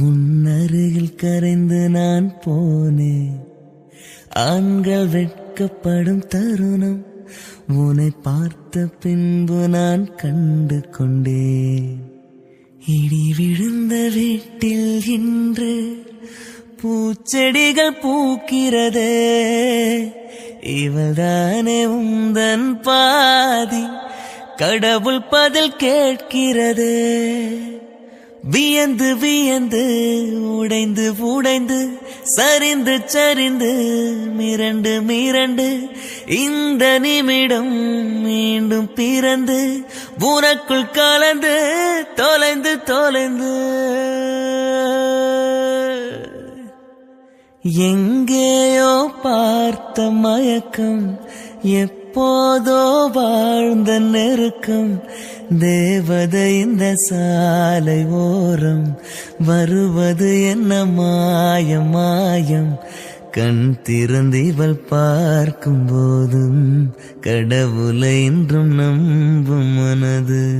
உன்னருகில் கரைந்து நான் போனேன். ஆண்கள் வெட்கப்படும் தருணம் உன்னை பார்த்த பின்பு நான் கண்டு கொண்டேன். இடி விழுந்த வீட்டில் இன்று பூச்செடிகள் பூக்கிறதே. இவள்தானே உந்தன் பாதி கடவுள் பதில் கேட்கிறதே. வியந்து வியந்து உடைந்து உடைந்து சரிந்து சரிந்து மிரண்டு மிரண்டு இந்த நிமிடம் மீண்டும் பிறந்து உனக்குள் கலந்து தொலைந்து தொலைந்து. எங்கேயோ பார்த்த மயக்கம் எப்போதோ வாழ்ந்த நெருக்கம் தேவதை இந்த சாலை ஓரம் வருவது என்ன மாயம் மாயம். கண் திறந்து இவள் பார்க்கும் போதும் கடவுளை இன்றும் நம்பும் மனது.